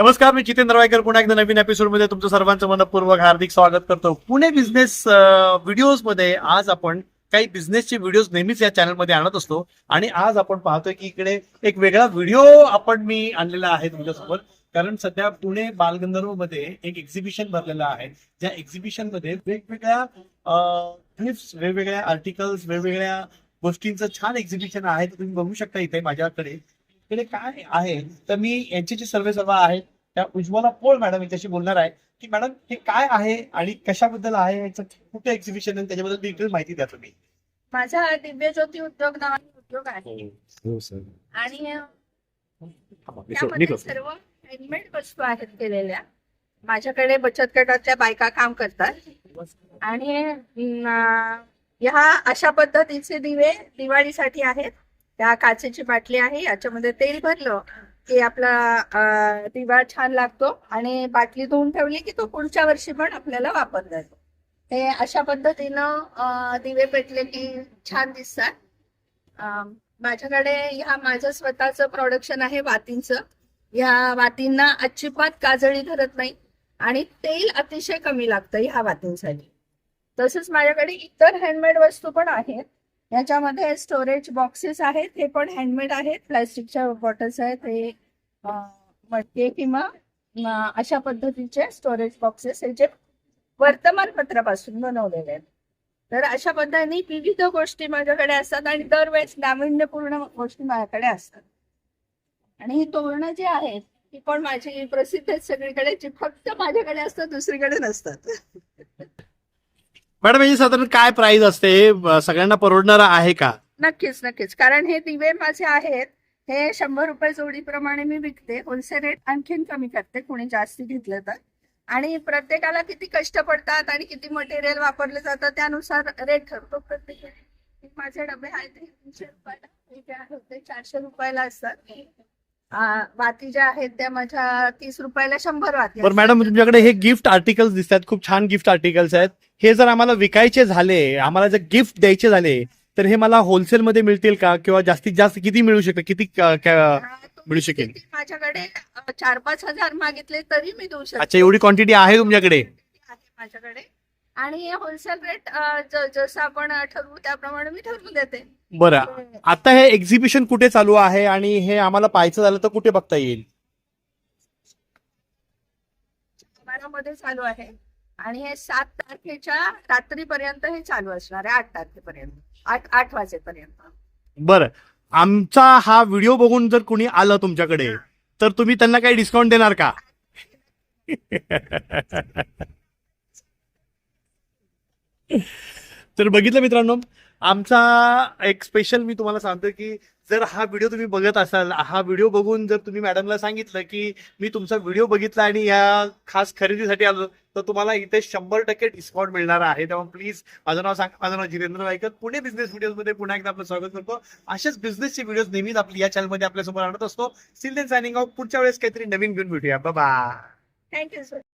नमस्कार मी जितेंद्र वायकर. पुन्हा एकदा नवीन एपिसोडमध्ये तुमचं सर्वांचं मनपूर्वक हार्दिक स्वागत करतो. पुणे बिझनेस व्हिडिओजमध्ये आज आपण काही बिझनेसचे व्हिडिओज नेहमीच या चॅनलमध्ये आणत असतो. आणि आज आपण पाहतोय की इकडे एक वेगळा व्हिडिओ आपण मी आणलेला आहे तुमच्यासोबत. कारण सध्या पुणे बालगंधर्वमध्ये एक एक्झिबिशन भरलेलं आहे. ज्या एक्झिबिशनमध्ये वेगवेगळ्या क्लिप्स वेगवेगळ्या आर्टिकल्स वेगवेगळ्या गोष्टींचं छान एक्झिबिशन आहे. तुम्ही बघू शकता इथे माझ्याकडे. इकडे काय आहे? तर मी यांची जी सर्वे सर्व आहेत त्या उज्ज्वला पोळ मॅडम यांच्याशी बोलणार आहे. की मॅडम हे काय आहे आणि कशाबद्दल आहे याचं कुठे एक्झिबिशन आहे? त्याच्याबद्दल डिटेल माहिती द्या तुम्ही. माझा दिव्य ज्योती उद्योग नावाचा उद्योग आहे. हो सर आणि त्यामध्ये सर्व हँडमेड वस्तू आहेत केलेल्या. माझ्याकडे बचत गटाच्या बायका काम करतात. आणि ह्या अशा पद्धतीचे दिवे दिवाळीसाठी आहेत. त्या काचेची बाटली आहे याच्यामध्ये तेल भरलं की आपला दिवा छान लागतो आणि बाटली धुवून ठेवली की तो पुढच्या वर्षी पण आपल्याला वापरला येतो हे अशा पद्धतीनं दिवे पेटले की छान दिसतात. माझ्याकडे ह्या माझं स्वतःचं प्रोडक्शन आहे वातींचं. ह्या वातींना अजिबात काजळी धरत नाही आणि तेल अतिशय कमी लागतं ह्या वातींसाठी. तसंच माझ्याकडे इतर हँडमेड वस्तू पण आहेत. याच्यामध्ये स्टोरेज बॉक्सेस आहेत हे पण हँडमेड आहेत प्लॅस्टिकच्या बॉटल्स आहेत हे मटके किंवा अशा पद्धतीचे स्टोरेज बॉक्सेस हे जे वर्तमानपत्रापासून बनवलेले आहेत. तर अशा पद्धतीने विविध गोष्टी माझ्याकडे असतात आणि दरवेळेस नाविन्यपूर्ण गोष्टी माझ्याकडे असतात. आणि ही तोरणं जी आहेत ती पण माझी प्रसिद्ध आहेत. सगळीकडे जी फक्त माझ्याकडे असतात दुसरीकडे नसतात. मॅडम याची साधारण काय प्राइस असते? हे सगळ्यांना परवडणार आहे का? नक्कीच नक्कीच. कारण हे दिवे माझे आहेत. हे शंभर रुपये जोडीप्रमाणे मी विकते. होलसेल रेट आणखीन कमी करते. कोणी जास्ती घेतलं तर. आणि प्रत्येकाला किती कष्ट पडतात आणि किती मटेरियल वापरलं जातं त्यानुसार रेट ठरतो प्रत्येक माझे डबे आहेत हे तीनशे रुपयाला. हे चारशे रुपयाला असतात. वाती ज्या आहेत त्या माझ्या तीस रुपयाला शंभर वाती बरं. मॅडम तुमच्याकडे हे गिफ्ट आर्टिकल्स दिसतात खूप छान गिफ्ट आर्टिकल्स आहेत. हे जर आम्हाला विकायचे झाले आम्हाला जर गिफ्ट द्यायचे झाले तर हे मला होलसेल मध्ये मिळतील का? किंवा जास्तीत जास्त किती मिळू शकतं? किती क- क- मिळू शकेल. माझ्याकडे अ, चार पाच हजार मागितले तरी मी देऊ शकते. अच्छा एवढी क्वांटिटी आहे तुमच्याकडे? आहे माझ्याकडे. आणि होलसेल रेट जसं आपण ठरवू त्याप्रमाणे मी ठरवून देते. बरं. आता हे एक्झिबिशन कुठे चालू आहे आणि हे आम्हाला पाहायचं झालं तर कुठे बघता येईल? मध्ये चालू आहे. आणि हे सात तारखेच्या रात्रीपर्यंत हे चालू असणार आहे आठ तारखेपर्यंत. आठ आठ वाजेपर्यंत. बरं. आमचा हा व्हिडिओ बघून जर कुणी आलं तुमच्याकडे तर तुम्ही त्यांना काही डिस्काउंट देणार का? तर बघितलं मित्रांनो? आमचा एक स्पेशल मी तुम्हाला सांगतो की जर हा व्हिडिओ तुम्ही बघत असाल हा व्हिडिओ बघून जर तुम्ही मॅडमला सांगितलं की मी तुमचा व्हिडिओ बघितला आणि या खास खरेदीसाठी आलो तर तुम्हाला इथे शंभर टक्के डिस्काउंट मिळणार आहे. तेव्हा प्लीज माझं नाव सांगा माझं नाव जितेंद्र वायकर पुणे बिझनेस व्हिडिओमध्ये पुन्हा एकदा आपलं स्वागत करतो. अशाच बिझनेसचे व्हिडिओ नेहमीच आपली या चॅनलमध्ये आपल्यासमोर आणत असतो. सिल देन सायनिंग ऑफ पुढच्या वेळेस काहीतरी नवीन घेऊन भेटूया. बाबा थँक्यू सर